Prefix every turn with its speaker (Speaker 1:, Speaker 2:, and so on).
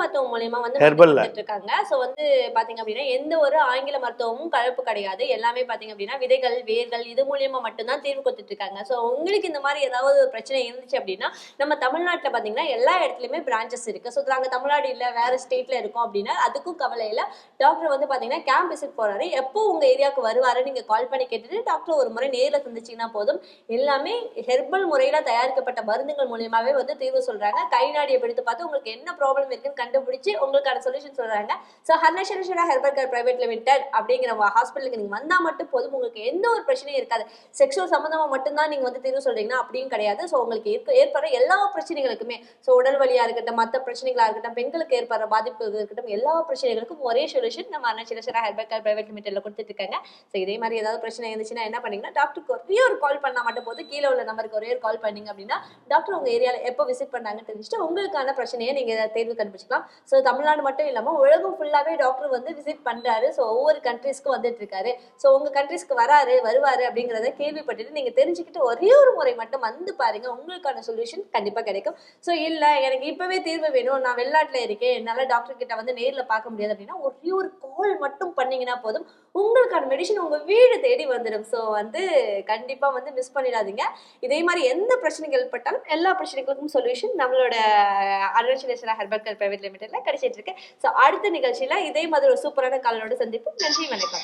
Speaker 1: மருத்துவம் மூலியமா வந்து இருக்காங்க சோ வந்து பாத்தீங்க அப்படின்னா எந்த ஒரு ஆங்கில மருத்துவமும் கலப்பு கிடையாது. எல்லாமே பாத்தீங்க அப்படின்னா விதைகள் வேர்கள் இது மூலியமா மட்டும்தான் தீர்வு கொடுத்துட்டு இருக்காங்க சோ உங்களுக்கு இந்த மாதிரி ஏதாவது ஒரு பிரச்சனை இருந்துச்சு அப்படின்னா நம்ம தமிழ்நாட்டுல பாத்தீங்கன்னா எல்லா இடத்துலயுமே பிரான்ச்சஸ் இருக்கு. ஸோ நாங்க தமிழ்நாடு இல்ல வேற ஸ்டேட்ல இருக்கோம் அப்படின்னா அதுக்கும் கவலை இல்ல டாக்டர் வந்து பாத்தீங்கன்னா கேம்ப் விசிட் போறாரு. எப்போ உங்க ஏரியாவுக்கு வருவாரு நீங்க கால் பண்ணி கேட்டுட்டு டாக்டர் ஒரு முறை நேர்ல சந்திச்சீங்கன்னா போதும். எல்லாமே ஹெர்பல் முறையில தயாரிக்கப்பட்ட மருந்துகள் மூலியமாவே வந்து தீர்வு சொல்றாங்க. கை நாடியை பிடித்து பார்த்து உங்களுக்கு என்ன ப்ராப்ளம் இருக்குன்னு கண்டுபிடிச்சு உங்களுக்கான சொல்யூஷன் சொல்றாங்க. So Harneshwara herbal care private limited அப்படிங்கிற ஹாஸ்பிட்டலுக்கு நீங்க வந்தா மட்டும் போதும். உங்களுக்கு எந்த ஒரு பிரச்சனையும் இருக்காது. செக்ஷுவல் சம்பந்தமா மட்டும்தான் நீங்க வந்து தீர்வு சொல்றீங்கன்னா அப்படியும் கிடையாது. ஸோ உங்களுக்கு இருக்க ஏற்படுற எல்லா பிரச்சனைகளுக்குமே ஸோ உடல் வழியா இருக்கட்டும் மற்ற பிரச்சனைகளா இருக்கட்டும் பெண்களுக்கு ஏற்படுற பாதிப்பு இருக்கட்டும் எல்லா பிரச்சனைகளுக்கும் ஒரே சொல்யூஷன் நம்ம அன்னச்சிரசரா ஹெர்பல் கேர் பிரைவேட் லிமிடெட்ல கொடுத்துட்டு இருக்காங்க. ஸோ இதே மாதிரி ஏதாவது பிரச்சனை இருந்துச்சுன்னா என்ன பண்ணீங்கன்னா டாக்டருக்கு ஒரே ஒரு கால் பண்ணா மட்டும் போதும். கீழே உள்ள நம்பருக்கு ஒரே ஒரு கால் பண்ணீங்க அப்படின்னா டாக்டர் உங்க ஏரியால எப்போ விசிட் பண்ணாங்கன்னு தெரிஞ்சுட்டு உங்களுக்கான பிரச்சனையை நீங்க தேர்வு கண்டுபிடிச்சிக்கலாம். ஸோ தமிழ்நாடு மட்டும் இல்லாம உலகம் ஃபுல்லாவே டாக்டர் வந்து விசிட் பண்றாரு. ஸோ ஒவ்வொரு கண்ட்ரீஸ்க்கும் வந்துட்டு இருக்காரு. ஸோ உங்க கண்ட்ரீஸ்க்கு வராரு வருவாரு அப்படிங்கிறத கேள்விப்பட்டுட்டு நீங்க தெரிஞ்சுக்கிட்டு ஒரே ஒரு முறை மட்டும் வந்து பாருங்க. உங்களுக்கான சொல்யூஷன் கண்டிப்பா கிடைக்கும். ஸோ இல்ல எனக்கு இப்பவே தீர்வு வேணும். நான் வெளிநாட்டுல இருக்கேன். என்னால் டாக்டர் கிட்ட வந்து நேர்ல பார்க்க முடியாது அப்படின்னா ஒரே ஒரு கால் மட்டும் பண்ணீங்கன்னா போதும். உங்களுக்கான மெடிசன் உங்க வீடு தேடி வந்துடும் ஸோ வந்து கண்டிப்பா வந்து மிஸ் பண்ணிடாதீங்க. இதே மாதிரி எந்த பிரச்சனைகள் ஏற்பட்டாலும் எல்லா பிரச்சனைகளுக்கும் சொல்யூஷன் நம்மளோட அருணாச்சலேஸ்வரா ஹெர்பல் கேர் பிரைவேட் கிலோமீட்டர்ல கிடைச்சிட்டு இருக்கு. ஸோ அடுத்த நிகழ்ச்சியில இதே மாதிரி ஒரு சூப்பரான காலனோட சந்திப்பு. நன்றி வணக்கம்.